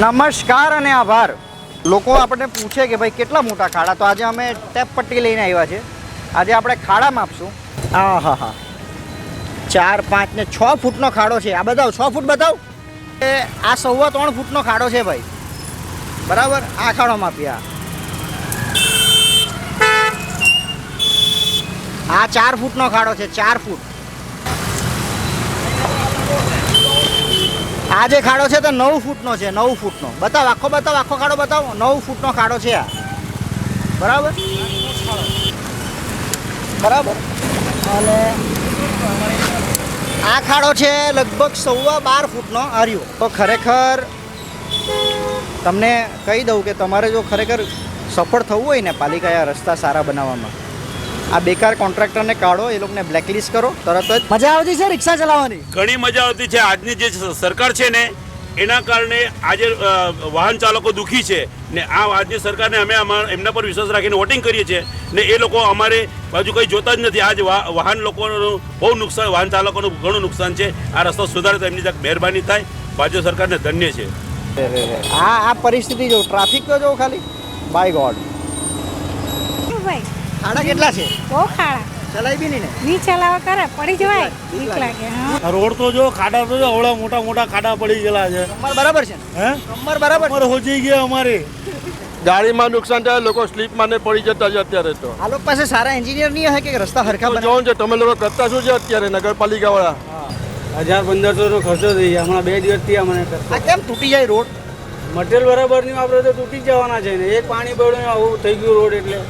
નમસ્કાર અને આભાર. લોકો આપણને પૂછે કે ભાઈ કેટલા મોટા ખાડા? તો આજે અમે ટેપ પટ્ટી લઈને આવ્યા છે આજે આપણે ખાડા માપશું. હા હા હા ચાર, પાંચ ને છ ફૂટનો ખાડો છે. આ બતાવો, છ ફૂટ બતાવ. એ આ સવા ત્રણ ફૂટનો ખાડો છે ભાઈ. બરાબર? આ ખાડો માપ્યા આ ચાર ફૂટનો ખાડો છે, ચાર ફૂટ. આ જે ખાડો છે તે નવ ફૂટનો છે, નવ ફૂટનો. બતાવ, આખો બતાવ, આખો ખાડો બતાવો. નવ ફૂટનો ખાડો છે આ. બરાબર? બરાબર? અને આ ખાડો છે લગભગ સવા બાર ફૂટનો આર્યો. તો ખરેખર તમને કહી દઉં કે તમારે જો ખરેખર સફળ થવું હોય ને પાલિકાએ રસ્તા સારા બનાવવામાં આ બેકાર કોન્ટ્રાક્ટરને કાઢો એ લોકોને બ્લેકલિસ્ટ કરો તરત જ. મજા આવતી છે રિક્ષા ચલાવવાની? ઘણી મજા આવતી છે. આજની જે સરકાર છે ને એના કારણે આજે વાહન ચાલકો દુઃખી છે. ને આ આજની સરકારને અમે અમારા- એમના પર વિશ્વાસ રાખીને વોટિંગ કરીએ છીએ. ને એ લોકો અમારે બાજુ કંઈ જોતા જ નથી. આજ વાહન લોકોનું બહુ નુકસાન વાહન ચાલકોનું ઘણું નુકસાન છે. આ રસ્તો સુધારે તો એમની મહેરબાની થાય. ભાજપ સરકારને ધન્ય છે. આ આ પરિસ્થિતિ જો ટ્રાફિક તો જો ખાલી. બાય ગોડ ભાઈ ખાડા કેટલા છે? બહુ ખાડા. ચલાવી બી નહીં ને? ની ચલાવા કરે પડી જવાય. બીક લાગે. હા. રોડ તો જો ખાડા તો જો ઓળા મોટા મોટા ખાડા પડી ગયેલા છે. કમર બરાબર છે હે? કમર બરાબર અમારે હોજી ગયા અમારે. ગાડીમાં નુકસાન થાય લોકો સ્લીપ માને પડી જતા છે અત્યારે તો. આ લોકો પાસે સારા એન્જિનિયર નહીં હે કે રસ્તા હરખા બનાવે? જોવો ને તમે લોકો કરતા શું છે અત્યારે નગરપાલિકા વાળા હજાર પંદરસો નો ખર્ચો થઈ ગયા. હમણાં બે દિવસથી અમને આ કેમ તૂટી જાય રોડ? મટીરિયલ બરાબર નહીં આપણે તો તૂટી જ જવાના છે ને. એક પાણી પડ્યું આવું થઈ ગયું રોડ એટલે.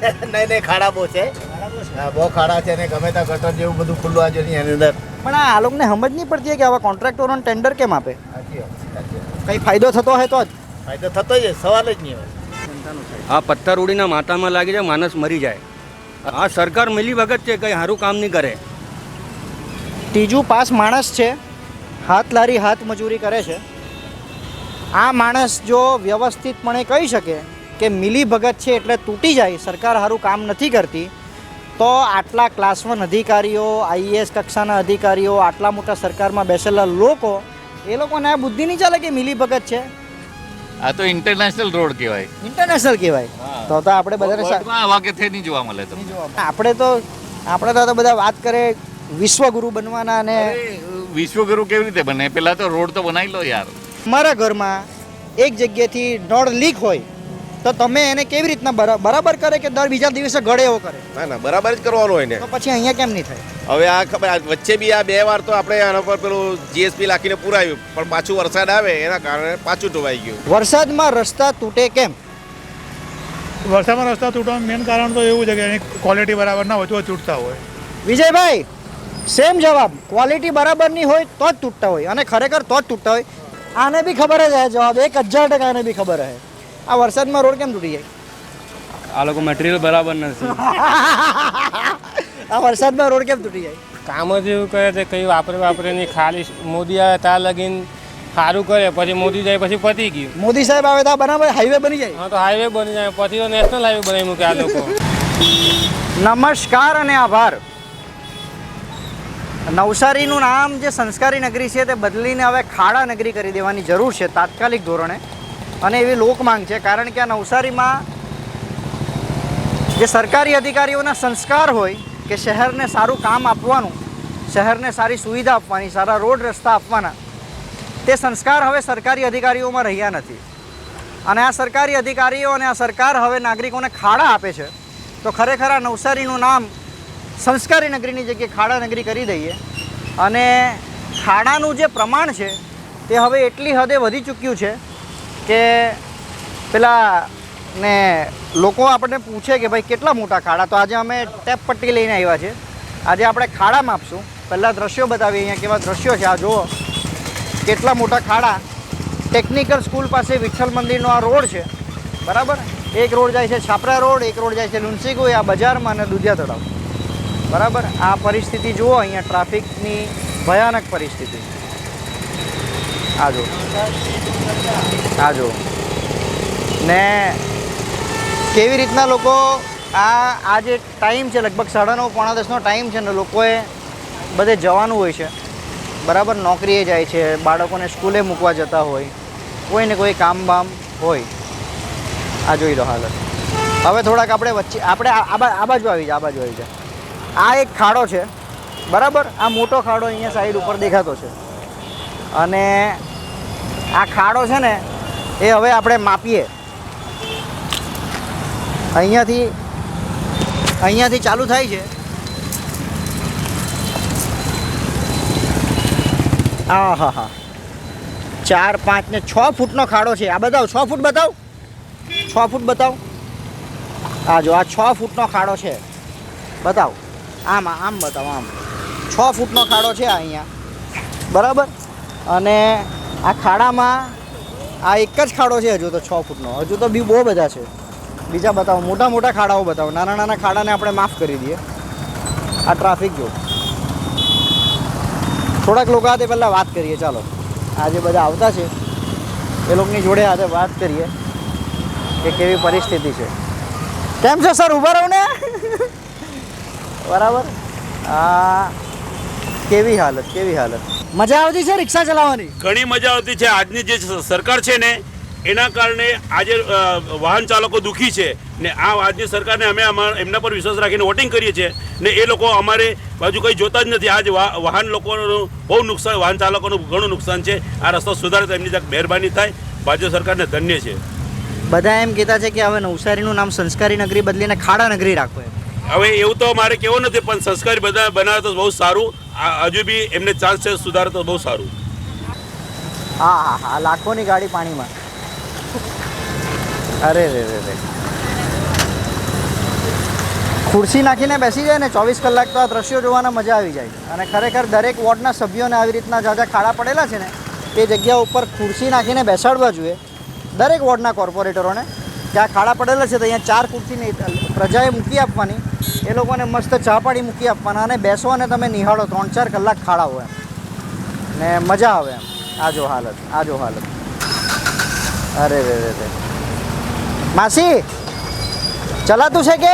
નહીં નહીં ખાડા બહુ છે. હા બહુ ખાડા છે ને ગમે ત્યાં ગટર જેવું બધું ખુલ્લું આજે નહીં એની અંદર. પણ આ લોકોને સમજ નહીં પડતી કે આવા કોન્ટ્રાક્ટરોને ટેન્ડર કેમ આપે? કઈ ફાયદો થતો હોય તો જ. ફાયદો થતો જ છે, સવાલ જ નહીં હોય. આ પથ્થર ઉડીને માથામાં લાગી જાય માણસ મરી જાય. આ સરકાર મિલી વખત છે કંઈ સારું કામ નહીં કરે. ત્રીજું પાસ માણસ છે હાથ લારી હાથ મજૂરી કરે છે. આ માણસ જો વ્યવસ્થિતપણે કહી શકે કે મિલી ભગત છે એટલે તૂટી જાય. સરકાર સારું કામ નથી કરતી. તો આટલા ક્લાસ વન અધિકારીઓ આઈએએસ કક્ષાના અધિકારીઓ આટલા મોટા સરકારમાં બેસેલા લોકો એ લોકોને આ બુદ્ધિ નહીં ચાલે કે મિલી ભગત છે? આ તો ઇન્ટરનેશનલ રોડ કહેવાય. ઇન્ટરનેશનલ કહેવાય. તો તો આપણે બધાને આવા કે નહીં જોવા મળે તો આપણે તો આપણે તો બધા વાત કરે વિશ્વગુરુ બનવાના અને વિશ્વગુરુ કેવી રીતે બને? પેલા તો રોડ તો બનાવી લો યાર. મારા ઘરમાં એક જગ્યાએથી નળ લીક હોય. તો તમે એને કેવી રીતના બરા- બરાબર કરે કે દર બીજા દિવસે ગળે એવો કરે? ના ના બરાબર જ કરવાનું હોય ને. તો પછી અહીંયા કેમ નહીં થાય? હવે આ ખબર આ વચ્ચે બી આ બે વાર તો આપણે આના પર પેલું જીએસપી લાખીને પુરાવ્યું પણ પાછું વરસાદ આવે એના કારણે પાછું ધોવાઈ ગયું. વરસાદમાં રસ્તા તૂટે કેમ? વરસાદમાં રસ્તા તૂટવાનું મેન કારણ તો એવું છે કે એની ક્વોલિટી બરાબર ના હોય તો તૂટતા હોય. વિજયભાઈ સેમ જવાબ. ક્વોલિટી બરાબરની હોય તો જ તૂટતા હોય અને ખરેખર તો જ તૂટતા હોય. આને બી ખબર જ હે જવાબ. એક હજાર ટકા એને બી ખબર હે. આ વરસાદમાં રોડ કેમ તૂટી જાય? આ લોકો મટીરિયલ બરાબર નથી. આ વરસાદમાં રોડ કેમ તૂટી જાય? કામ જ એવું કરે છે કંઈ વાપરે વાપરે નહીં. ખાલી મોદી આવે ત્યાં લગીન સારું કરે પછી મોદી જાય પછી પતી ગયું. મોદી સાહેબ આવે તો બરાબર હાઈવે બની જાય? હા તો હાઈવે બની જાય પછી તો નેશનલ હાઈવે બનાવી મૂકે આ લોકો. નમસ્કાર અને આભાર. નવસારીનું નામ જે સંસ્કારી નગરી છે તે બદલીને હવે ખાડા નગરી કરી દેવાની જરૂર છે તાત્કાલિક ધોરણે. અને એવી લોક માંગ છે. કારણ કે આ નવસારીમાં જે સરકારી અધિકારીઓના સંસ્કાર હોય કે શહેરને સારું કામ આપવાનું, શહેરને સારી સુવિધા આપવાની, સારા રોડ રસ્તા આપવાના, તે સંસ્કાર હવે સરકારી અધિકારીઓમાં રહ્યા નથી. અને આ સરકારી અધિકારીઓ અને આ સરકાર હવે નાગરિકોને ખાડા આપે છે. તો ખરેખર આ નવસારીનું નામ સંસ્કારી નગરીની જગ્યાએ ખાડા નગરી કરી દઈએ. અને ખાડાનું જે પ્રમાણ છે, તે હવે એટલી હદે વધી ચૂક્યું છે કે પેલા ને લોકો આપણને પૂછે કે ભાઈ કેટલા મોટા ખાડા? તો આજે અમે ટેપ પટ્ટી લઈને આવ્યા છે. આજે આપણે ખાડા માપશું. પહેલાં દ્રશ્યો બતાવીએ અહીંયા કેવા દ્રશ્યો છે. આ જુઓ. કેટલા મોટા ખાડા? ટેકનિકલ સ્કૂલ પાસે વિઠ્ઠલ મંદિરનો આ રોડ છે. બરાબર? એક રોડ જાય છે છાપરા રોડ, એક રોડ જાય છે લુનસીગોઈ, આ બજારમાં અને દુધિયા તળાવ. બરાબર? આ પરિસ્થિતિ જુઓ અહીંયા ટ્રાફિકની ભયાનક પરિસ્થિતિ. આ જો ને કેવી રીતના લોકો આ આ જે ટાઈમ છે, લગભગ સાડા નવ, પોણા દસનો ટાઈમ છે ને લોકોએ બધે જવાનું હોય છે. બરાબર નોકરીએ જાય છે, બાળકોને સ્કૂલે મૂકવા જતા હોય, કોઈને કોઈ કામ બામ હોય. આ જોઈ લો હાલત. હવે થોડાક આપણે વચ્ચે, આપણે આ બાજુ આવી જાય આ બાજુ આવી જાય આ એક ખાડો છે. બરાબર? આ મોટો ખાડો અહીંયા સાઈડ ઉપર દેખાતો છે. અને આ ખાડો છે ને, એ હવે આપણે માપીએ. અહીંયાથી અહીંયાથી ચાલુ થાય છે. આ હા હા ચાર, પાંચ ને છ ફૂટનો ખાડો છે. આ બતાવો, છ ફૂટ બતાવો. છ ફૂટ બતાવો. આ જો, આ છ ફૂટનો ખાડો છે. બતાવો. આમ આમ બતાવો, આમ. છ ફૂટનો ખાડો છે અહીંયા. બરાબર? અને આ ખાડામાં આ એક જ ખાડો છે હજુ તો છ ફૂટનો. હજુ તો બી બહુ બધા છે. બીજા બતાવો, મોટા મોટા ખાડાઓ બતાવો. નાના નાના ખાડાને આપણે માફ કરી દઈએ. આ ટ્રાફિક જો. થોડાક લોકો સાથે પહેલાં વાત કરીએ, ચાલો. આજે બધા આવતા છે. એ લોકોની જોડે આજે વાત કરીએ કે કેવી પરિસ્થિતિ છે. કેમ છે સર, ઊભા રહો ને? બરાબર? આ કેવી હાલત કેવી હાલત? મજા આવતી છે રિક્ષા ચલાવવાની? ઘણી મજા આવતી છે. આજની જે સરકાર છે ને એના કારણે આજે વાહન ચાલકો દુઃખી છે ને આ આજની સરકારને અમે એમના પર વિશ્વાસ રાખીને વોટિંગ કરીએ છીએ ને એ લોકો અમારે બાજુ કંઈ જોતા જ નથી. આજ વાહન લોકોનું બહુ નુકસાન વાહન ચાલકોનું ઘણું નુકસાન છે. આ રસ્તો સુધારે તો એમની મહેરબાની થાય. ભાજપ સરકારને ધન્ય છે. બધા એમ કહેતા છે કે હવે નવસારીનું નામ સંસ્કારી નગરી બદલીને ખાડા નગરી રાખો હવે એવું તો મારે કેવું નથી પણ સંસ્કારી બધા બનાવે તો બહુ સારું. હજુ બી એમને ચાન્સ છે સુધારે તો બહુ સારું. હા હા હા લાખોની ગાડી પાણીમાં. અરે, રે રે રે. ખુરશી નાખીને બેસી જાય ને ચોવીસ કલાક તો આ દ્રશ્યો જોવાના મજા આવી જાય. અને ખરેખર દરેક વોર્ડના સભ્યોને આવી રીતના જાજા ખાડા પડેલા છે ને તે જગ્યા ઉપર ખુરશી નાખીને બેસાડવા જોઈએ દરેક વોર્ડના કોર્પોરેટરોને. આ ખાડા પડેલા છે તો અહીંયા ચાર ખુરશીની પ્રજાએ મૂકી આપવાની. એ લોકોને મસ્ત ચા પાણી મૂકી આપવાના અને બેસો અને તમે નિહાળો ત્રણ ચાર કલાક ખાડા હોય ને મજા આવે એમ. આ જો હાલત આ જો હાલત. અરે રે રે રે. માસી ચલાતું છે કે?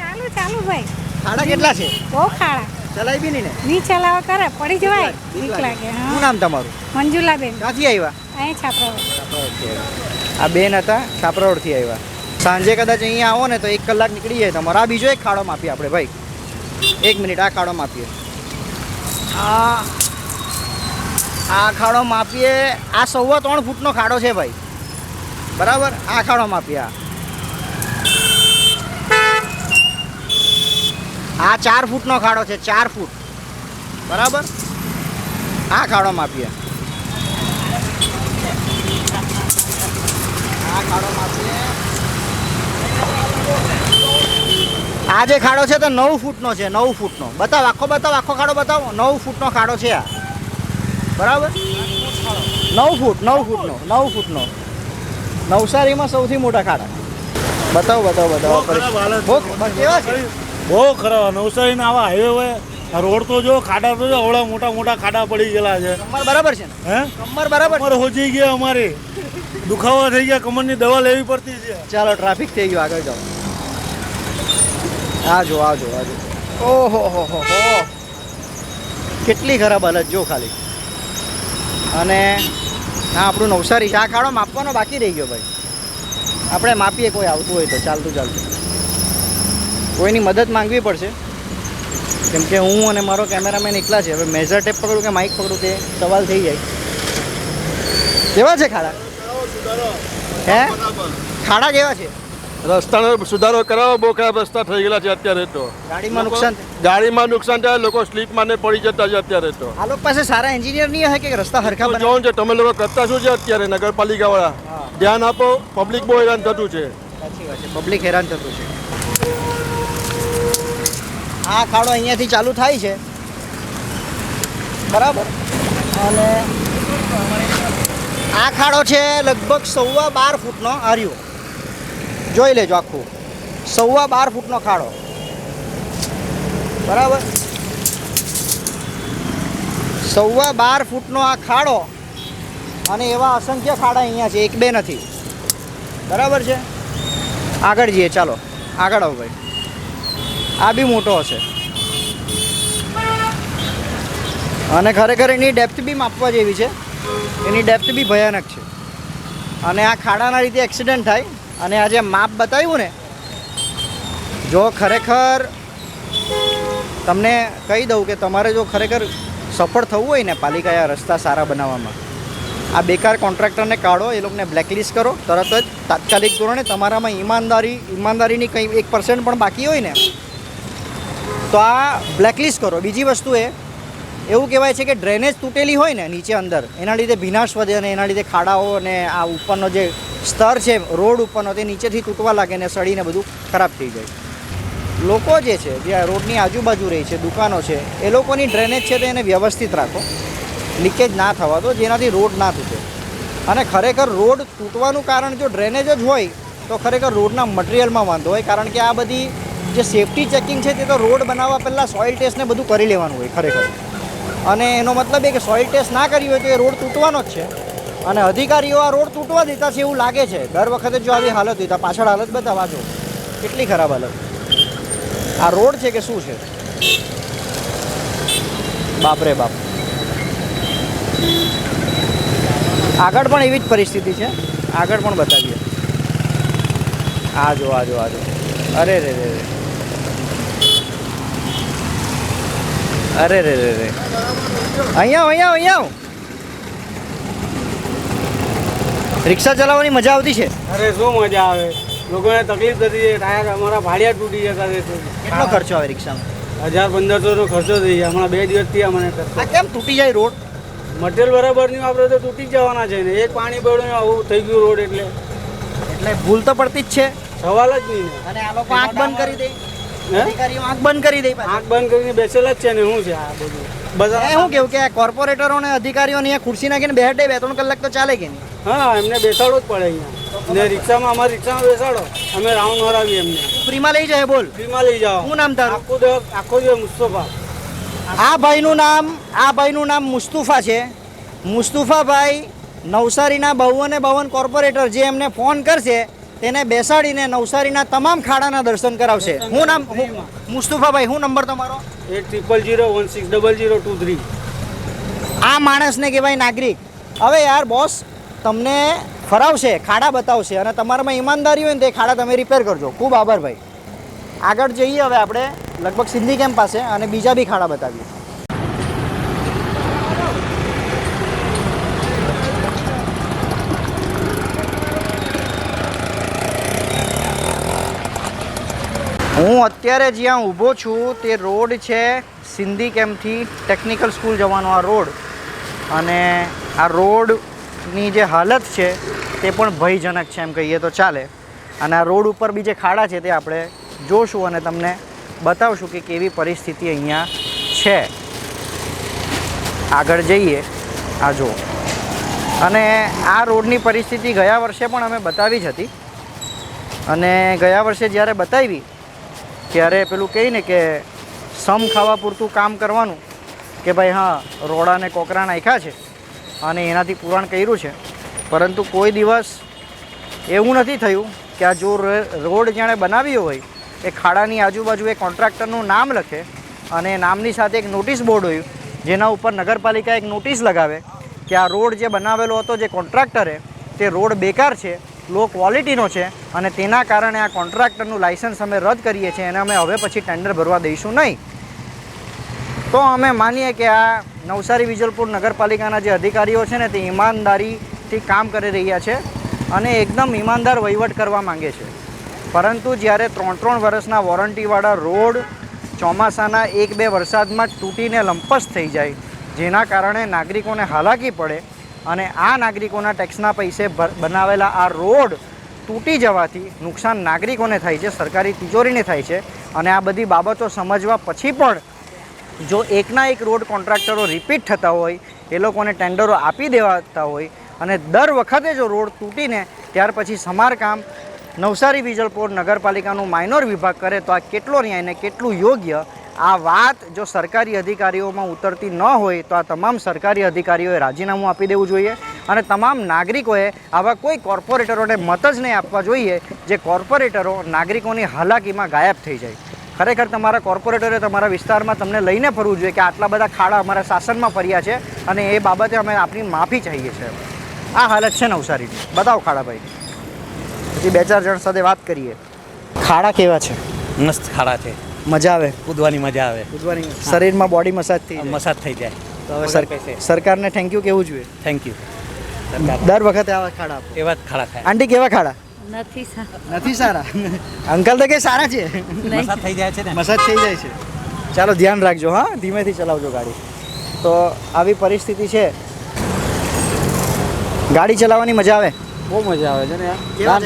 ચાલુ ચાલુ ભાઈ. ખાડા કેટલા છે? બહુ ખાડા. ચલાવી બી નહીં ને? નહીં ચલાવો કરે પડી જવાય. બીક લાગે. શું નામ તમારું? મંજુલાબેન. ક્યાંથી આવ્યા? અહીં છાપરો આ બેન હતા છાપરાઓડથી આવ્યા. સાંજે કદાચ અહીંયા આવો ને તો એક કલાક નીકળી જાય તમારો. આ બીજો એક ખાડો માપીએ આપણે, ભાઈ. એક મિનિટ, આ ખાડો માપીએ. આ આ ખાડો માપીએ. આ સવા ત્રણ ફૂટનો ખાડો છે, ભાઈ. બરાબર? આ ખાડો માપીએ, આ. આ ચાર ફૂટનો ખાડો છે, ચાર ફૂટ. બરાબર? આ ખાડો માપીએ. આ જે ખાડો છે તો નવ ફૂટનો છે નવ ફૂટનો. બતાવ આખો બતાવ આખો ખાડો બતાવો. નવ ફૂટનો ખાડો છે આ. બરાબર? નવ ફૂટ નવ ફૂટનો નવ ફૂટનો. નવસારીમાં સૌથી મોટા ખાડા. બતાવો બતાવો બતાવો. બહુ ખરાબ નવસારીના આવા હાઈવે હોય રોડ તો જો ખાડા તો જો મોટા મોટા ખાડા પડી ગયેલા છે. કમર બરાબર છે હે? કમર બરાબર કમર હોજી ગયા અમારી. દુખાવા થઈ ગયા કમરની દવા લેવી પડતી છે. ચાલો ટ્રાફિક થઈ ગયું આગળ જાઓ. આ જો આ જો આ જો ઓહો હો હો હો. કેટલી ખરાબ હાલત જો ખાલી. અને ના આપણું નવસારી છે. આ ખાડો માપવાનો બાકી રહી ગયો ભાઈ. આપણે માપીએ કોઈ આવતું હોય તો. ચાલતું ચાલતું. કોઈની મદદ માંગવી પડશે. કેમ કે હું અને મારો કેમેરામેન એકલા છે હવે મેઝર ટેપ પકડું કે માઇક પકડું તે સવાલ થઈ જાય. કેવા છે ખાડા? હે? ખાડા કેવા છે? રસ્તાનો સુધારો કરાવો બહુ ખરાબ રસ્તા થઈ ગયેલા છે અત્યારે તો. ગાડીમાં નુકસાન? ગાડીમાં નુકસાન થાય લોકો સ્લીપ માને પડી જતા છે અત્યારે તો. આ લોકો પાસે સારા એન્જિનિયર નહીં હોય કે રસ્તા હરખા જોવું છે તમે લોકો કરતા શું છે અત્યારે નગરપાલિકા વાળા ધ્યાન આપો પબ્લિક બહુ હેરાન થતું છે. પબ્લિક હેરાન થતું છે. આ ખાડો અહીંયાથી ચાલુ થાય છે. બરાબર? અને આ ખાડો છે લગભગ સવા બાર ફૂટનો આર્યો. જોઈ લેજો આખું. સવા બાર ફૂટનો ખાડો. બરાબર? સવા બાર ફૂટનો આ ખાડો અને એવા અસંખ્ય ખાડા અહીંયા છે, એક બે નથી. બરાબર છે? આગળ જઈએ, ચાલો. આગળ આવો ભાઈ. આ બી મોટો હશે. અને ખરેખર એની ડેપ્થ બી માપવા જેવી છે. એની ડેપ્થ બી ભયાનક છે. અને આ ખાડાના રીતે એક્સિડન્ટ થાય. અને આ જે માપ બતાવ્યું ને, જો ખરેખર તમને કહી દઉં કે તમારે જો ખરેખર સફળ થવું હોય ને પાલિકાએ રસ્તા સારા બનાવવામાં, આ બેકાર કોન્ટ્રાક્ટરને કાઢો, એ લોકોને બ્લેકલિસ્ટ કરો, તરત જ તાત્કાલિક ધોરણે તમારામાં ઈમાનદારી, ઈમાનદારીની કંઈ એક પર્સન્ટ પણ બાકી હોય ને તો આ બ્લેકલિસ્ટ કરો. બીજી વસ્તુ એ, એવું કહેવાય છે કે ડ્રેનેજ તૂટેલી હોય ને નીચે અંદર, એના લીધે ભીનાશ વધે અને એના લીધે ખાડાઓ અને આ ઉપરનો જે સ્તર છે, રોડ ઉપરનો, તે નીચેથી તૂટવા લાગે ને સડીને બધું ખરાબ થઈ જાય. લોકો જે છે, જે રોડની આજુબાજુ રહી છે, દુકાનો છે, એ લોકોની ડ્રેનેજ છે તે એને વ્યવસ્થિત રાખો. લીકેજ ના થવા દો, જેનાથી રોડ ના તૂટે. અને ખરેખર રોડ તૂટવાનું કારણ જો ડ્રેનેજ જ હોય, તો ખરેખર રોડના મટીરિયલમાં વાંધો હોય, કારણ કે આ બધી જે સેફટી ચેકિંગ છે તે તો રોડ બનાવવા પહેલાં સોઇલ ટેસ્ટને બધું કરી લેવાનું હોય ખરેખર. અને એનો મતલબ એ કે સોઇલ ટેસ્ટ ના કરી હોય તો એ રોડ તૂટવાનો જ છે. અને અધિકારીઓ આ રોડ તૂટવા દેતા છે એવું લાગે છે. દર વખતે જો આવી હાલત હોય તો પાછળ હાલત બતાવવા જો. કેટલી ખરાબ હાલત. આ રોડ છે કે શું છે? બાપરે બાપ. આગળ પણ એવી જ પરિસ્થિતિ છે. આગળ પણ બતાવીએ. આ જો આ જો આ જો. અરે, રે રે રે. અરે રે રે રે. અહીંયા અહીંયા અહીંયા. રિક્ષા ચલાવવાની મજા આવતી છે? અરે શું મજા આવે? લોકોને તકલીફ થતી છે. ટાયર અમારા ભાડિયા તૂટી જતા છે. કેટલો ખર્ચો આવે રિક્ષામાં? હજાર પંદરસો નો ખર્ચો થઈ જાય હમણાં બે દિવસથી અમને કેમ તૂટી જાય રોડ? મટીરિયલ બરાબર નહીં વાપરે તો તૂટી જવાના છે ને. એક પાણી પડ્યું આવું થઈ ગયું રોડ એટલે. એટલે ભૂલ તો પડતી જ છે. સવાલ જ નહીં. અને આ લોકો આંખ બંધ કરી દે? અધિકારીઓ આંખ બંધ કરી દે આંખ બંધ કરીને બેસેલા જ છે ને શું છે આ બધું? એ શું કેવું કે કોર્પોરેટરો ને અધિકારીઓને ખુરશી નાખીને બેઠે બે ત્રણ કલાક તો ચાલે કે હા એમને બેસાડવું જ પડે અહીંયા. ને રિક્ષામાં અમારે રિક્ષામાં બેસાડો. અમે રાઉન્ડ હરાવીએ એમને. ફ્રીમાં લઈ જાય બોલ. ફ્રીમાં લઈ જાઓ. શું નામ તારું? આખો દિવસ આખો દિવસ મુસ્તફા. આ ભાઈનું નામ આ ભાઈનું નામ મુસ્તુફા છે. મુસ્તુફાભાઈ નવસારીના બાવન બાવન કોર્પોરેટર જે એમને ફોન કરશે તેને બેસાડીને નવસારીના તમામ ખાડાના દર્શન કરાવશે. હું નામ મુસ્તુફાભાઈ હું નંબર તમારો? Eight triple zero one six double zero two three આ માણસને કહેવાય નાગરિક. હવે યાર બોસ તમને ફરાવશે ખાડા બતાવશે અને તમારામાં ઈમાનદારી હોય ને તે ખાડા તમે રિપેર કરજો. ખૂબ આભાર ભાઈ. આગળ જઈએ હવે આપણે લગભગ સિંધી કેમ્પ પાસે અને બીજા બી ખાડા બતાવીએ. હું અત્યારે જ્યાં ઊભો છું, તે રોડ છે સિંધી કેમ્પથી ટેકનિકલ સ્કૂલ જવાનો આ રોડ. અને આ રોડની જે હાલત છે, તે પણ ભયજનક છે એમ કહીએ તો ચાલે. અને આ રોડ ઉપર બી જે ખાડા છે, તે આપણે જોશું અને તમને બતાવશું કે કેવી પરિસ્થિતિ અહીંયા છે. આગળ જઈએ. આ જો અને આ રોડની પરિસ્થિતિ ગયા વર્ષે પણ અમે બતાવી જ હતી. અને ગયા વર્ષે જ્યારે બતાવી ત્યારે પેલું કહે ને કે સમ ખાવા પૂરતું કામ કરવાનું કે ભાઈ હા રોડાને કોકરા નાખ્યા છે અને એનાથી પુરાણ કર્યું છે. પરંતુ કોઈ દિવસ એવું નથી થયું કે આ જો રોડ જેણે બનાવ્યો હોય, એ ખાડાની આજુબાજુ એ કોન્ટ્રાક્ટરનું નામ લખે અને નામની સાથે એક નોટિસ બોર્ડ હોય, જેના ઉપર નગરપાલિકા એક નોટિસ લગાવે કે આ રોડ જે બનાવેલો હતો, જે કોન્ટ્રાક્ટરે, તે રોડ બેકાર છે લો ક્વોલિટીનો છે અને તેના કારણે આ કોન્ટ્રાક્ટરનું લાઇસન્સ અમે રદ કરીએ છીએ અને અમે હવે પછી ટેન્ડર ભરવા દઈશું નહીં. તો અમે માનીએ કે આ નવસારી વિજલપુર નગરપાલિકાના જે અધિકારીઓ છે ને, તે ઈમાનદારીથી કામ કરી રહ્યા છે અને એકદમ ઈમાનદાર વહીવટ કરવા માંગે છે. પરંતુ જ્યારે ત્રણ ત્રણ વર્ષના વોરંટીવાળા રોડ ચોમાસાના એક બે વરસાદમાં તૂટીને લંપસ થઈ જાય, જેના કારણે નાગરિકોને હાલાકી પડે અને આ નાગરિકોના ટેક્સના પૈસે બનાવેલા આ રોડ તૂટી જવાથી નુકસાન નાગરિકોને થાય છે, સરકારી તિજોરીને થાય છે. અને આ બધી બાબતો સમજવા પછી પણ જો એકના એક રોડ કોન્ટ્રાક્ટરો રિપીટ થતા હોય, એ લોકોને ટેન્ડરો આપી દેવાતા હોય અને દર વખતે જો રોડ તૂટીને ત્યાર પછી સમારકામ નવસારી વિજલપોર નગરપાલિકાનું માઇનોર વિભાગ કરે તો આ કેટલો ન્યાય ને કેટલું યોગ્ય આ વાત જો સરકારી અધિકારીઓમાં ઉતરતી ન હોય તો આ તમામ સરકારી અધિકારીઓએ રાજીનામું આપી દેવું જોઈએ અને તમામ નાગરિકોએ આવા કોઈ કોર્પોરેટરોને મત જ નહીં આપવા જોઈએ જે કોર્પોરેટરો નાગરિકોની હાલાકીમાં ગાયબ થઈ જાય. ખરેખર તમારા કોર્પોરેટરે તમારા વિસ્તારમાં તમને લઈને ફરવું જોઈએ કે આટલા બધા ખાડા અમારા શાસનમાં ફર્યા છે અને એ બાબતે અમે આપણી માફી ચાહીએ છીએ. આ હાલત છે નવસારીની. બતાવો ખાડાભાઈ પછી બે ચાર જણ સાથે વાત કરીએ. ખાડા કેવા છે? મસ્ત ખાડા છે. મજા આવે? કૂદવાની મજા આવે. કૂદવાની શરીરમાં બોડી મસાજ થઈ મસાજ થઈ જાય. તો હવે સર- સરકારને થેન્ક યુ કેવું જોઈએ? થેન્ક યુ દર વખતે આવા ખાડા એવા જ ખાડા થાય આંટી કેવા ખાડા? નથી નથી સારા? અંકલ તો કે સારા છે. મસાજ થઈ જાય છે ને? મસાજ થઈ જાય છે. ચાલો ધ્યાન રાખજો હા? ધીમેથી ચલાવજો ગાડી. તો આવી પરિસ્થિતિ છે. ગાડી ચલાવવાની મજા આવે? બહુ મજા આવે છે ને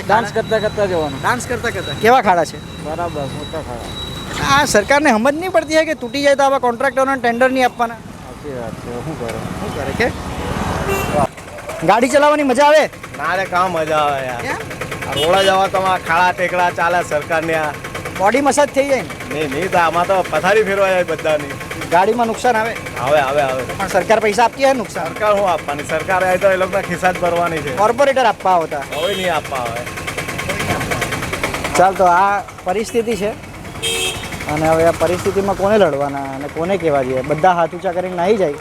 ડાન્સ કરતા કરતા જવાનું. ડાન્સ કરતા કરતા. કેવા ખાડા છે? બરાબર મોટા ખાડા. આ સરકારને સમજ નહીં પડતી હોય કે તૂટી જાય તો આવા કોન્ટ્રાક્ટરોને ટેન્ડર નહીં આપવાના? સાચી વાત છે શું કરે? શું કરે કે? ગાડી ચલાવવાની મજા આવે? ના રે કામ મજા આવે યાર? રોડા જવા તો ખાડા ટેકડા ચાલે સરકારની આ. બોડી મસાજ થઈ જાય નહીં નહીં તો આમાં તો પથારી ફેરવા જાય બધાની. ગાડીમાં નુકસાન આવે? આવે આવે આવે. પણ સરકાર પૈસા આપતી હોય નુકસાન? સરકાર શું આપવાની? સરકાર આવે તો એ લોકોના ખિસ્સા જ ભરવાની છે. કોર્પોરેટર આપવા આવતા. હવે નહીં આપવા આવે. ચાલ તો આ પરિસ્થિતિ છે. અને હવે આ પરિસ્થિતિમાં કોને લડવાના અને કોને કહેવા જોઈએ બધા હાથ ઊંચા કરીને નાહી જાય.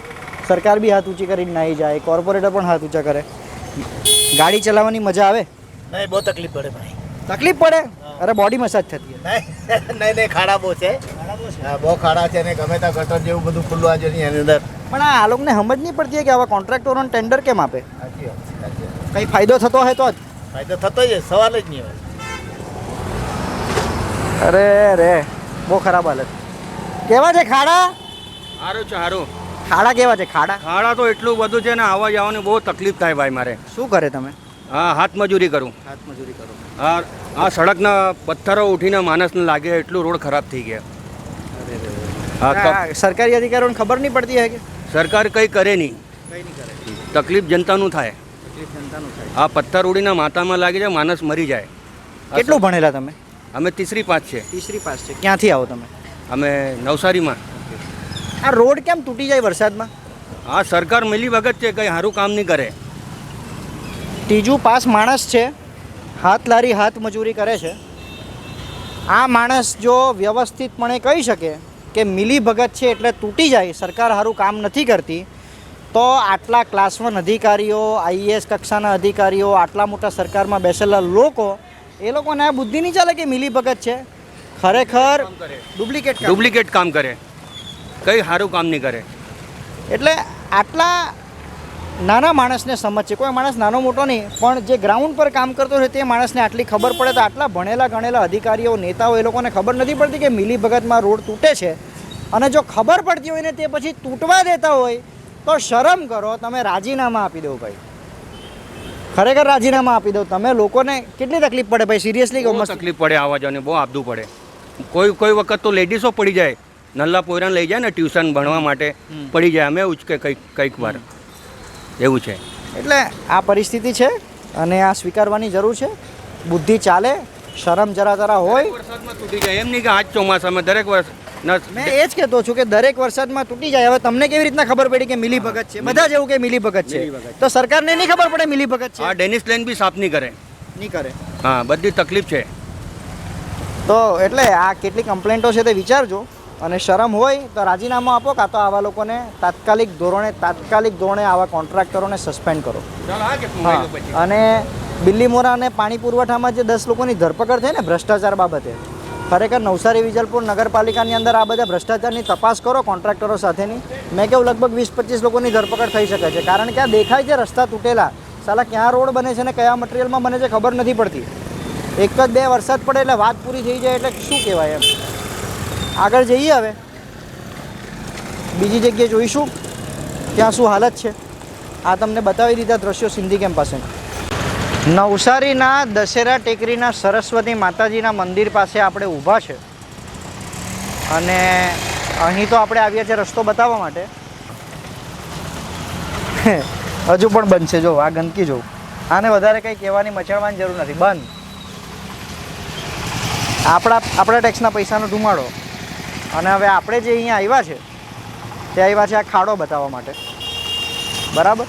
સરકાર બી હાથ ઊંચી કરીને નાહી જાય. કોર્પોરેટર પણ હાથ ઊંચા કરે. ગાડી ચલાવવાની મજા આવે? નહીં બહુ તકલીફ પડે ભાઈ. તકલીફ પડે? અરે બોડી મસાજ થતી નહીં નહીં નહીં ખાડા બહુ છે બહુ ખાડા છે ને ગમે ત્યાં ગટર જેવું બધું ખુલ્લું આજે જોઈએ એની અંદર. પણ આ લોકોને સમજ નહીં પડતી કે આવા કોન્ટ્રાક્ટરોને ટેન્ડર કેમ આપે? કંઈ ફાયદો થતો હોય તો જ. ફાયદો થતો જ સવાલ જ નહીં હોય. અરે રે. બહુ ખરાબ હાલત. કેવા છે ખાડા? સારું છે સારું ખાડા કેવા છે? ખાડા? ખાડા તો એટલું બધું છે ને આવવા જવાની બહુ તકલીફ થાય ભાઈ મારે. શું કરે તમે? હા હાથ મજૂરી કરું. હાથ મજૂરી કરો. હા આ સડકના પથ્થરો ઉઠીને માણસને લાગે એટલું રોડ ખરાબ થઈ ગયા. હા સરકારી અધિકારીઓને ખબર નહીં પડતી હોય કે? સરકાર કંઈ કરે નહીં. કંઈ નહીં કરે. તકલીફ જનતાનું થાય. તકલીફ જનતાનું થાય. આ પથ્થર ઉડીને માથામાં લાગી જાય માણસ મરી જાય. કેટલું ભણેલા તમે? અમે તીસરી પાંચ છે. તીસરી પાસ છે. ક્યાંથી આવો તમે? અમે નવસારીમાં. આ રોડ કેમ તૂટી જાય વરસાદમાં? હા સરકાર મિલી ભગત છે કંઈ સારું કામ નહીં કરે. ત્રીજું પાસ માણસ છે હાથ લારી હાથ મજૂરી કરે છે. આ માણસ જો વ્યવસ્થિતપણે કહી શકે કે મિલી ભગત છે એટલે તૂટી જાય સરકાર સારું કામ નથી કરતી તો આટલા ક્લાસ વન અધિકારીઓ આઈએએસ કક્ષાના અધિકારીઓ આટલા મોટા સરકારમાં બેસેલા લોકો એ લોકોને આ બુદ્ધિ નહીં ચાલે કે મિલી ભગત છે? ખરેખર ડુપ્લિકેટ ડુપ્લિકેટ કામ કરે. કંઈ સારું કામ નહીં કરે. એટલે આટલા નાના માણસને સમજ છે. કોઈ માણસ નાનો મોટો નહીં પણ જે ગ્રાઉન્ડ પર કામ કરતો હોય તે માણસને આટલી ખબર પડે તો આટલા ભણેલા ગણેલા અધિકારીઓ નેતાઓ એ લોકોને ખબર નથી પડતી કે મિલી ભગતમાં રોડ તૂટે છે. અને જો ખબર પડતી હોય ને તે પછી તૂટવા દેતા હોય તો શરમ કરો. તમે રાજીનામા આપી દો ભાઈ. ખરેખર રાજીનામા આપી દો તમે લોકોને કેટલી તકલીફ પડે ભાઈ? સિરિયસલી બહુ તકલીફ પડે આવવા જવાની બહુ આપવું પડે. કોઈ કોઈ વખત તો લેડીઝો પડી જાય. નલ્લા પોયરાને લઈ જાય ને ટ્યુશન ભણવા માટે પડી જાય. અમે ઉચકે કંઈક કંઈક વાર. એવું છે. એટલે આ પરિસ્થિતિ છે અને આ સ્વીકારવાની જરૂર છે. બુદ્ધિ ચાલે શરમ જરા જરા હોય. વરસાદમાં તૂટી જાય. એમ નહીં કે આજ ચોમાસામાં દરેક વર્ષ મેં એ જ કહેતો છું કે દરેક વરસાદમાં તૂટી જાય. હવે તમને કેવી રીતના ખબર પડી કે મિલી ભગત છે? બધા જ એવું કે મિલી ભગત છે? તો સરકારને નહીં ખબર પડે મિલી ભગત આ છે ડેનિસ લાઈન બી સાફ નહીં કરે. નહીં કરે. હા બધી તકલીફ છે. તો એટલે આ કેટલી કમ્પ્લેન્ટો છે તે વિચારજો. અને શરમ હોય તો રાજીનામું આપો કાં તો આવા લોકોને તાત્કાલિક ધોરણે તાત્કાલિક ધોરણે આવા કોન્ટ્રાક્ટરોને સસ્પેન્ડ કરો. હા. અને બિલ્લીમોરા અને પાણી પુરવઠામાં જે દસ લોકોની ધરપકડ થઈ ને ભ્રષ્ટાચાર બાબતે ખરેખર નવસારી વિજલપુર નગરપાલિકાની અંદર આ બધા ભ્રષ્ટાચારની તપાસ કરો, કોન્ટ્રાક્ટરો સાથેની. મેં કેવું લગભગ વીસ પચીસ લોકોની ધરપકડ થઈ શકે છે. કારણ કે આ દેખાય છે રસ્તા તૂટેલા. સાલા, ક્યાં રોડ બને છે ને કયા મટીરિયલમાં બને છે ખબર નથી પડતી. એક જ બે વરસાદ પડે એટલે વાત પૂરી થઈ જાય એટલે શું કહેવાય એમ. આગળ જઈએ હવે. બીજી જગ્યાએ જોઈશું. ત્યાં શું હાલત છે. આ તમને બતાવી દીધા દ્રશ્યો સિંધી કેમ્પ પાસે નવસારીના દશેરા ટેકરીના સરસ્વતી માતાજીના મંદિર પાસે આપણે ઊભા છે. અને અહીં તો આપણે આવ્યા છે રસ્તો બતાવવા માટે. હજુ પણ બંધ છે, જો, આ ગંદકી જો આને વધારે કંઈ કહેવાની મચાડવાની જરૂર નથી. બંધ. આપણા આપણા ટેક્સના પૈસાનો ધુમાડો. અને હવે આપણે જે અહીંયા આવ્યા છે તે આવ્યા છે આ ખાડો બતાવવા માટે. બરાબર?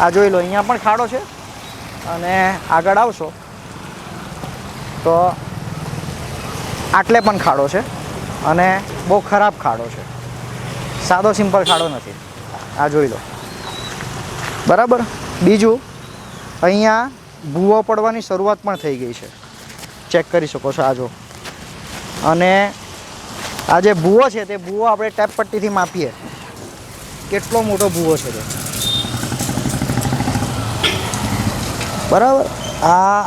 આ જોઈ લો, અહીંયા પણ ખાડો છે. અને આગળ આવશો, તો આટલે પણ ખાડો છે અને બહુ ખરાબ ખાડો છે. સાદો સિમ્પલ ખાડો નથી. આ જોઈ લો. બરાબર? બીજું, અહીંયા ભૂવો પડવાની શરૂઆત પણ થઈ ગઈ છે. ચેક કરી શકો છો, આ જો. અને આ જે ભૂવો છે તે ભૂવો આપણે ટેપ પટ્ટીથી માપીએ. કેટલો મોટો ભૂવો છે તે? બરાબર? આ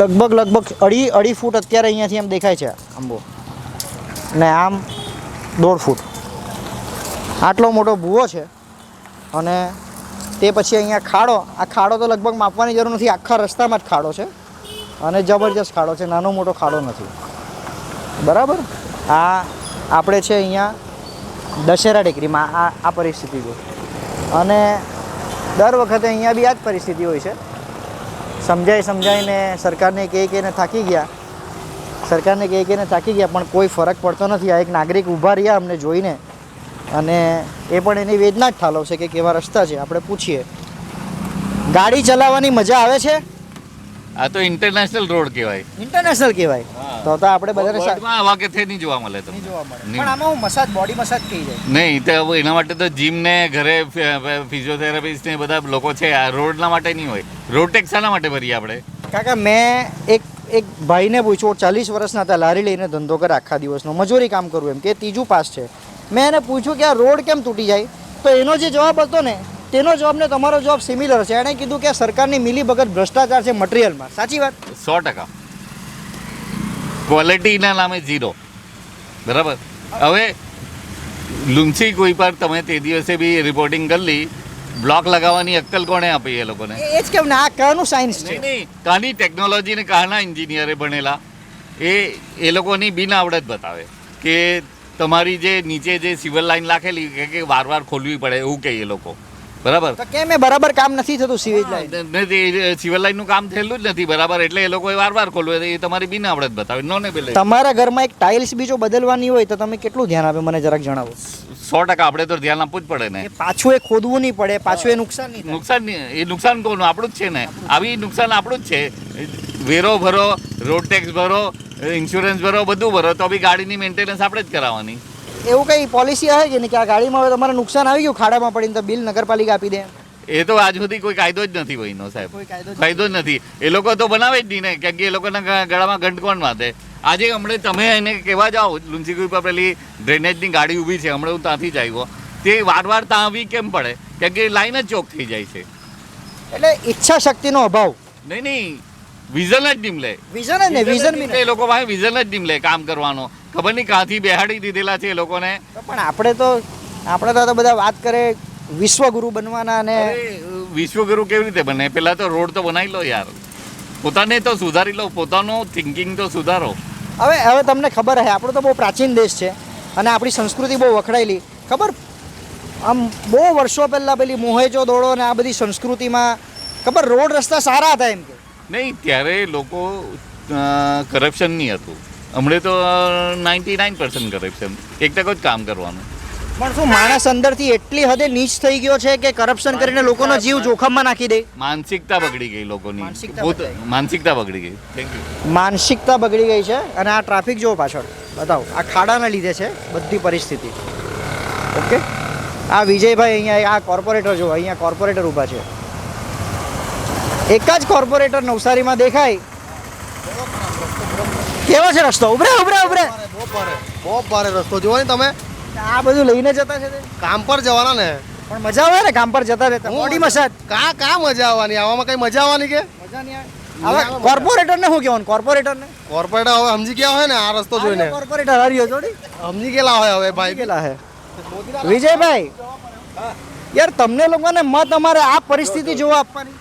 લગભગ લગભગ અઢી અઢી ફૂટ અત્યારે અહીંયાથી એમ દેખાય છે આંબો. ને આમ દોઢ ફૂટ. આટલો મોટો ભૂવો છે અને તે પછી અહીંયા ખાડો, આ ખાડો તો લગભગ માપવાની જરૂર નથી, આખા રસ્તામાં જ ખાડો છે અને જબરજસ્ત ખાડો છે, નાનો મોટો ખાડો નથી. બરાબર? આ આપણે છે અહીંયા દશેરા ટેકરીમાં આ આ પરિસ્થિતિ જો અને દર વખતે અહીંયા બી આ જ પરિસ્થિતિ હોય છે. સમજાઈ સમજાઈને સરકારને કહે કહીને થાકી ગયા. સરકારને કહે કહીને થાકી ગયા પણ કોઈ ફરક પડતો નથી. આ એક નાગરિક ઊભા રહ્યા અમને જોઈને. અને એ પણ એની વેદના જ ઠાલવશે કે કેવા રસ્તા છે. આપણે પૂછીએ. ગાડી ચલાવવાની મજા આવે છે? આ તો ઇન્ટરનેશનલ રોડ કહેવાય. ઇન્ટરનેશનલ કહેવાય. તો તો આપણે બધાને આવા કે નહીં જોવા મળે તમને. જોવા મળે. પણ આમાં હું મસાજ બોડી મસાજ થઈ જાય નહીં તો એના માટે તો જીમ ને ઘરે ફિઝિયોથેરાપિસ્ટ ને બધા લોકો છે. આ રોડના માટે નહીં હોય. રોડ ટેક્સ શાના માટે ભરીએ આપણે? કાકા મેં એક એક ભાઈને પૂછ્યું ચાલીસ વર્ષના હતા લારી લઈને ધંધો કરે આખા દિવસનો મજૂરી કામ કરવું એમ. કે ત્રીજું પાસ છે. મેં એને પૂછ્યું કે આ રોડ કેમ તૂટી જાય? તો એનો જે જવાબ હતો ને તેનો જવાબ ને તમારો જવાબ સિમિલર છે એણે કીધું કે સરકારની મિલીભગત ભ્રષ્ટાચાર છે મટીરિયલમાં સાચી વાત? સો ટકા. ક્વોલિટીના નામે ઝીરો બરાબર? હવે લુન્સી કોઈ પર તમે તે દિવસે બી રિપોર્ટિંગ કરી લી બ્લોક લગાવવાની અક્કલ કોણે આપી એ લોકોને? એ જ કેમ ને? આ કયાનું સાયન્સ છે. નહીં કાની ટેકનોલોજી ને કાના એન્જિનિયરે ભણેલા. એ એ લોકોની બિન આવડત બતાવે કે તમારી જે નીચે જે સિવિલ લાઇન લાખેલી કે કે વાર વાર ખોલવી પડે એવું કહે એ લોકો. બરાબર? તો કેમ એ બરાબર કામ નથી થતું સિવેજ લાઈન? નથી સિવિલ લાઈનનું કામ થયેલું જ નથી બરાબર? એટલે એ લોકોએ વાર વાર ખોલવું એ તમારી બિન આવડત બતાવે નો ને પેલે તમારા ઘરમાં એક ટાઇલ્સ બીજો બદલવાની હોય તો તમે કેટલું ધ્યાન આપે? મને જરાક જણાવો. સો ટકા આપણે તો ધ્યાન આપવું જ પડે ને. પાછું એ ખોદવું નહીં પડે પાછું એ નુકસાન નહીં નુકસાન નહીં- એ નુકસાન કોનું? આપણું જ છે ને. આવી નુકસાન આપણું જ છે. વેરો ભરો રોડ ટેક્સ ભરો ઇન્સ્યોરન્સ ભરો બધું ભરો તો બી ગાડીની મેન્ટેનન્સ આપણે જ કરાવવાની. એવું કઈ પોલિસી આવે કે ને કે આ ગાડીમાં હવે તમારે નુકસાન આવી ગયું ખાડામાં પડીને તો બિલ નગરપાલિકા આપી દે એ તો આજ સુધી કોઈ કાયદો જ નથી કોઈનો સાહેબ. કાયદો જ નથી. એ લોકો તો બનાવે જ નહીં ને કેમ કે એ લોકોના ગળામાં ઘંટ કોણ વાતે આજે હમણાં તમે એને કહેવા જાઓ લુન્સીકુઈ પર પેલી ડ્રેનેજની ગાડી ઊભી છે હમણાં હું ત્યાંથી જ આવ્યો. તે વાર વાર ત્યાં આવી કેમ પડે? કેમ કે લાઈન જ ચોક થઈ જાય છે. એટલે ઈચ્છા શક્તિનો અભાવ. નહીં નહીં. વિઝન જ ડીમ લે. વિઝન જ ને વિઝન એ લોકો પાસે વિઝન જ ડીમ લે કામ કરવાનો. ખબર નહીં કાંથી બેહાડી દીધેલા છે એ લોકોને. પણ આપણે તો આપણે તો બધા વાત કરે વિશ્વગુરુ બનવાના અને વિશ્વગુરુ કેવી રીતે બને? પેલા તો રોડ તો બનાવી લો યાર. પોતાને તો સુધારી લો પોતાનું થિંકિંગ તો સુધારો. હવે હવે તમને ખબર હે આપણો તો બહુ પ્રાચીન દેશ છે અને આપણી સંસ્કૃતિ બહુ વખડાયેલી. ખબર? આમ બહુ વર્ષો પહેલાં પેલી મોહેજો દોડો ને આ બધી સંસ્કૃતિમાં ખબર? રોડ રસ્તા સારા હતા એમ કે. નહીં ત્યારે લોકો કરપ્શન નહીં હતું. હમણાં તો નાઇન્ટી નાઇન પર્સન્ટ કરપ્શન એક ટકો જ કામ કરવાનું. પણ શું માણસ અંદરથી એટલી હદે નીચ થઈ ગયો છે કે કરપ્શન કરીને લોકોનો જીવ જોખમમાં નાખી દે? માનસિકતા બગડી ગઈ લોકોની. માનસિકતા બગડી ગઈ. થેન્ક યુ માનસિકતા બગડી ગઈ છે અને આ ટ્રાફિક જો પાછળ. બતાવો. આ ખાડાના લીધે છે બધી પરિસ્થિતિ. ઓકે? આ વિજયભાઈ અહીંયા આ કોર્પોરેટર જો અહીંયા કોર્પોરેટર ઊભા છે. એક જ કોર્પોરેટર નવસારીમાં દેખાય. કેવો છે રસ્તો? ઉભરે ઉભરે ઉભરે. બહુ ભારે બહુ ભારે રસ્તો. જુઓ ને તમે. આ બધું લઈને જતા છે કામ પર જવાના ને. પણ મજા આવે ને કામ પર જતા રહેતા. બોડી મસાજ કા કા મજા આવવાની? આવામાં કઈ મજા આવવાની કે? મજા નહીં આવે. હવે કોર્પોરેટરને શું કહેવાનું? કોર્પોરેટરને કોર્પોરેટર હવે સમજી ગયા હોય ને આ રસ્તો જોઈને. કોર્પોરેટર હરિયો જોડી. સમજી ગયેલા હોય હવે ભાઈ. ગયેલા હે. વિજયભાઈ યાર તમને લોકોને મત અમારે આ પરિસ્થિતિ જોવા આપવાની.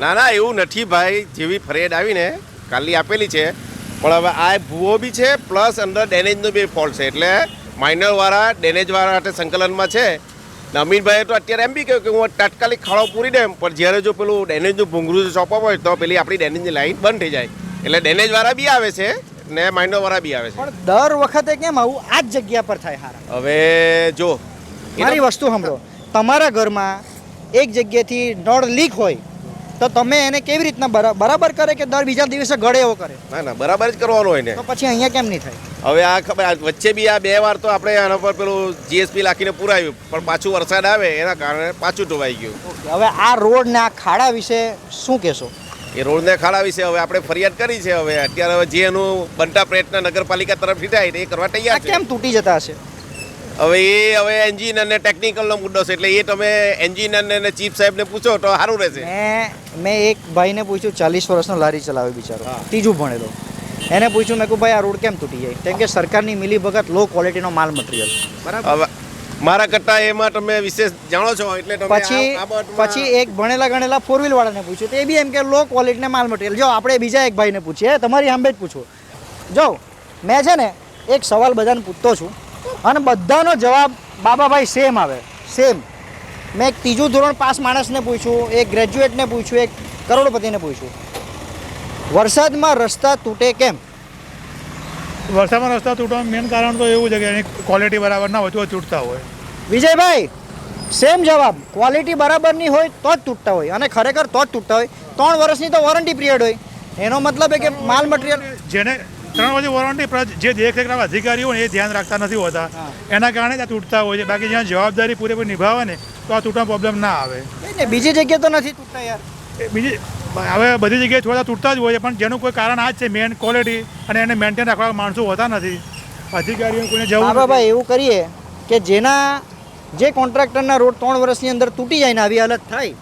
ના ના એવું નથી ભાઈ. જેવી ફરિયાદ આવીને કાલની આપેલી છે પણ હવે આ ભૂવો બી છે પ્લસ અંદર ડેનેજનો બી ફોલ્ટ છે. એટલે માઇનરવાળા ડેનેજવાળા હાથે સંકલનમાં છે. ને અમીનભાઈએ તો અત્યારે એમ બી કહ્યું કે હું તાત્કાલિક ખાડો પૂરી દેમ પણ જ્યારે જો પેલું ડેનેજનું ભૂંગળું ચોપવા હોય તો પેલી આપણી ડેનેજની લાઈન બંધ થઈ જાય. એટલે ડેનેજવાળા બી આવે છે ને માઇનરવાળા બી આવે છે. પણ દર વખતે કેમ આવું આ જ જગ્યા પર થાય હારા? હવે જો મારી વસ્તુ સાંભળો. તમારા ઘરમાં એક જગ્યાથી નળ લીક હોય તો તમે એને કેવી રીતના બરાબર કરે કે દર બીજા દિવસે ગળે એવો કરે? ના ના બરાબર જ કરવાનો હોય ને. તો પછી અહીંયા કેમ નહીં થાય? હવે આ ખબર વચ્ચે બી આ બે વાર તો આપણે આના પર પેલું જીએસપી લાખીને પુરાવ્યું પણ પાછું વરસાદ આવે એના કારણે પાછું ધોવાઈ ગયું. હવે આ રોડ ને આ ખાડા વિશે શું કહેશો? એ રોડ ને ખાડા વિશે હવે આપણે ફરિયાદ કરી છે હવે. અત્યારે હવે જે એનું બનતા પ્રયત્ન નગરપાલિકા તરફથી થાય એ કરવા તૈયાર કેમ તૂટી જતા હશે? હવે એ હવે એન્જિન અને ટેકનિકલનો મુદ્દો છે એટલે એ તમે એન્જિન અને ચીફ સાહેબને પૂછો તો સારું રહેશે. મેં મેં એક ભાઈને પૂછ્યું ચાલીસ વર્ષનો લારી ચલાવે બિચારો. ત્રીજું ભણેલો એને પૂછ્યું મેં કહું ભાઈ આ રોડ કેમ તૂટી જાય? કેમ કે સરકારની મિલી ભગત લો ક્વોલિટીનો માલ મટીરિયલ બરાબર. હવે મારા કરતાં એમાં તમે વિશેષ જાણો છો એટલે પછી પછી એક ભણેલા ગણેલા ફોર વ્હીલ વાળાને પૂછ્યું તો એ બી એમ કે લો ક્વોલિટીના માલ મટીરિયલ જો આપણે બીજા એક ભાઈને પૂછીએ તમારી આંબે જ પૂછો. જો મેં છે ને એક સવાલ બધાને પૂછતો છું. અને બધાનો જવાબ બાબાભાઈ સેમ આવે. સેમ મેં એક ત્રીજું ધોરણ પાસ માણસને પૂછ્યું એક ગ્રેજ્યુએટને પૂછ્યું એક કરોડપતિને પૂછ્યું. વરસાદમાં રસ્તા તૂટે કેમ? વરસાદમાં રસ્તા તૂટવાનું મેન કારણ તો એવું છે કે એની ક્વોલિટી બરાબર ના હોય તો તૂટતા હોય. વિજયભાઈ સેમ જવાબ. ક્વોલિટી બરાબરની હોય તો જ તૂટતા હોય અને ખરેખર તો જ તૂટતા હોય. ત્રણ વર્ષની તો વોરંટી પિરિયડ હોય. એનો મતલબ એ કે માલ મટીરિયલ જેને ત્રણ વર્ષની વોરંટી પર જે દેખરેખના અધિકારીઓ એ ધ્યાન રાખતા નથી હોતા. એના કારણે ત્યાં આ તૂટતા હોય છે. બાકી જ્યાં જવાબદારી પૂરેપૂરી નિભાવે ને તો આ તૂટવાનો પ્રોબ્લેમ ના આવે. બીજી જગ્યાએ તો નથી તૂટતા યાર. બીજી હવે બધી જગ્યાએ થોડા તૂટતા જ હોય છે પણ જેનું કોઈ કારણ આ જ છે મેન ક્વોલિટી અને એને મેન્ટેન રાખવા માણસો હોતા નથી. અધિકારીઓ કોઈને જવું ભાઈ એવું કરીએ કે જેના જે કોન્ટ્રાક્ટરના રોડ ત્રણ વર્ષની અંદર તૂટી જાય ને આવી હાલત થાય.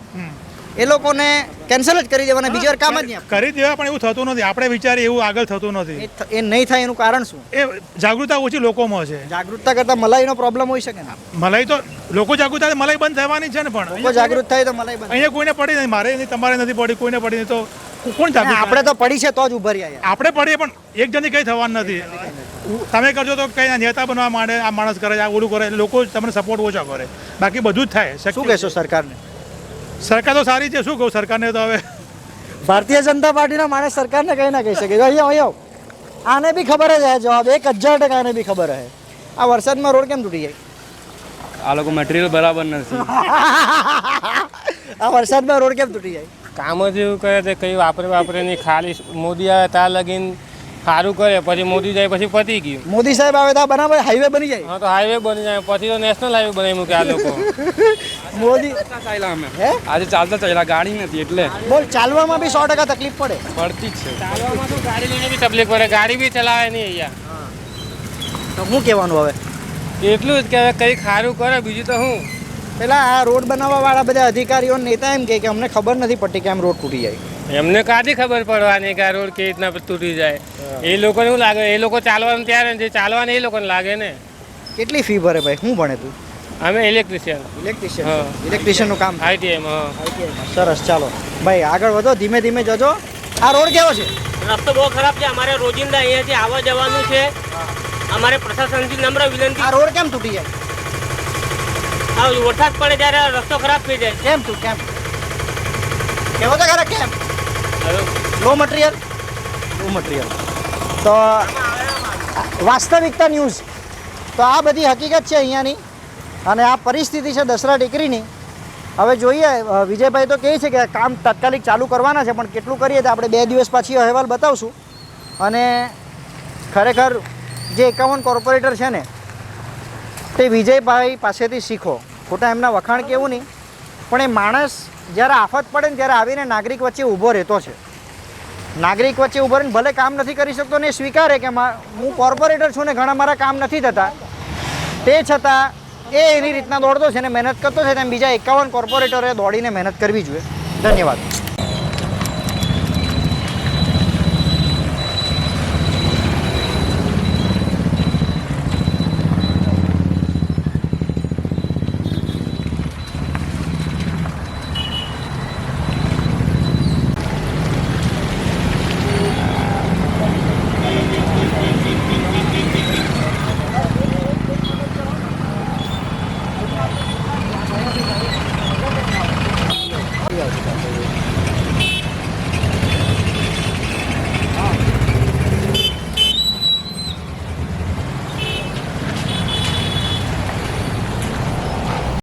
એ લોકોને કેન્સલ જ કરી દેવાના બીજી વાર કામ જ નહીં કરી દેવા પણ એવું થતું નથી. આપણે વિચારીએ એવું આગળ થતું નથી. એ નહીં થાય એનું કારણ શું? એ જાગૃતતા ઓછી લોકોમાં છે. જાગૃતતા કરતા મલાઈનો પ્રોબ્લેમ હોઈ શકે ને? મલાઈ તો લોકો જાગૃત થાય મલાઈ બંધ થવાની છે ને પણ. લોકો જાગૃત થાય તો મલાઈ બંધ. અહીંયા કોઈને પડી નથી મારે નહીં તમારે નથી પડી કોઈને પડી નહીં. તો કોણ જાગૃત આપણે તો પડી છે તો જ ઊભા રહ્યા આપણે પડીએ પણ એક જણની કંઈ થવાનું નથી. તમે કરજો તો કઈ નેતા બનવા માંડે આ માણસ કરે આ ઓલું કરે લોકો તમને સપોર્ટ ઓછા કરે. બાકી બધું જ થાય શું કહેશો સરકારને? સરકાર તો સારી છે શું કહું સરકારને તો હવે? ભારતીય જનતા પાર્ટીના માણસ સરકારને કંઈ ના કહી શકે. અહીંયા અહીંયા આને બી ખબર જ હે જવાબ. એક હજાર ટકા આને બી ખબર હે. આ વરસાદમાં રોડ કેમ તૂટી જાય? આ લોકો મટીરિયલ બરાબર નથી. આ વરસાદમાં રોડ કેમ તૂટી જાય? કામ જ એવું કરે છે કઈ વાપરે વાપરે નહીં. ખાલી મોદી આવે ત્યાં લગીન સારું કરે પછી મોદી જાય પછી પતી ગયું. મોદી સાહેબ આવે તો આ બનાવે હાઈવે બની જાય. હા તો હાઈવે બની જાય પછી તો નેશનલ હાઈવે બનાવી મૂકે આ લોકો. મોદી ચાલ્યા અમે હે? આજે ચાલતા ચાલ્યા ગાડી નથી એટલે. બોલ ચાલવામાં બી સો ટકા તકલીફ પડે. પડતી જ છે. ચાલવામાં તો ગાડી લઈને બી તકલીફ પડે ગાડી બી ચલાવે નહીં અહીંયા. તો શું કહેવાનું હવે? એટલું જ કે હવે કંઈક સારું કરે બીજું તો હું. પેલા આ રોડ બનાવવા વાળા બધા અધિકારીઓ નેતા એમ કે અમને ખબર નથી પડતી કે આમ રોડ તૂટી જાય. એમને કાથી ખબર પડવાની કે આ રોડ કેવી રીતના તૂટી જાય. એ લોકોને શું લાગે? એ લોકો ચાલવાનું ત્યારે જે ચાલવાનું એ લોકોને લાગે ને. કેટલી ફી ભરે ભાઈ? શું ભણે તું? અમે ઇલેક્ટ્રિશિયન ઇલેક્ટ્રિશિયન હા. ઇલેક્ટ્રિશિયનનું કામ? આઈટીએમ હા. સરસ ચાલો. ભાઈ આગળ વધો ધીમે ધીમે જજો. આ રોડ કેવો છે? રસ્તો બહુ ખરાબ છે. અમારે રોજિંદા અહીંયાથી આવવા જવાનું છે અમારે પ્રશાસનથી નમ્ર વિનંતી. આ રોડ કેમ તૂટી જાય? આ વરસાદ પડે ત્યારે રસ્તો ખરાબ થઈ જાય. કેમ તું? કેમ? કેવો તો ખરા? કેમ? લો મટીરિયલ લો મટીરિયલ તો વાસ્તવિકતા ન્યૂઝ તો આ બધી હકીકત છે અહીંયાની. અને આ પરિસ્થિતિ છે દસરા ટેકરીની. હવે જોઈએ વિજયભાઈ તો કહે છે કે કામ તાત્કાલિક ચાલુ કરવાના છે પણ કેટલું કરીએ તો આપણે બે દિવસ પછી અહેવાલ બતાવશું. અને ખરેખર જે એકાવન કોર્પોરેટર છે ને તે વિજયભાઈ પાસેથી શીખો. ખોટા એમના વખાણ કેવું નહીં. પણ એ માણસ જ્યારે આફત પડે ને ત્યારે આવીને નાગરિક વચ્ચે ઊભો રહેતો છે. નાગરિક વચ્ચે ઊભો રહીને ભલે કામ નથી કરી શકતો ને એ સ્વીકારે કે હું કોર્પોરેટર છું ને ઘણા મારા કામ નથી થતા. તે છતાં એ એની રીતના દોડતો છે ને મહેનત કરતો છે તેમ બીજા એકાવન કોર્પોરેટરે દોડીને મહેનત કરવી જોઈએ. ધન્યવાદ.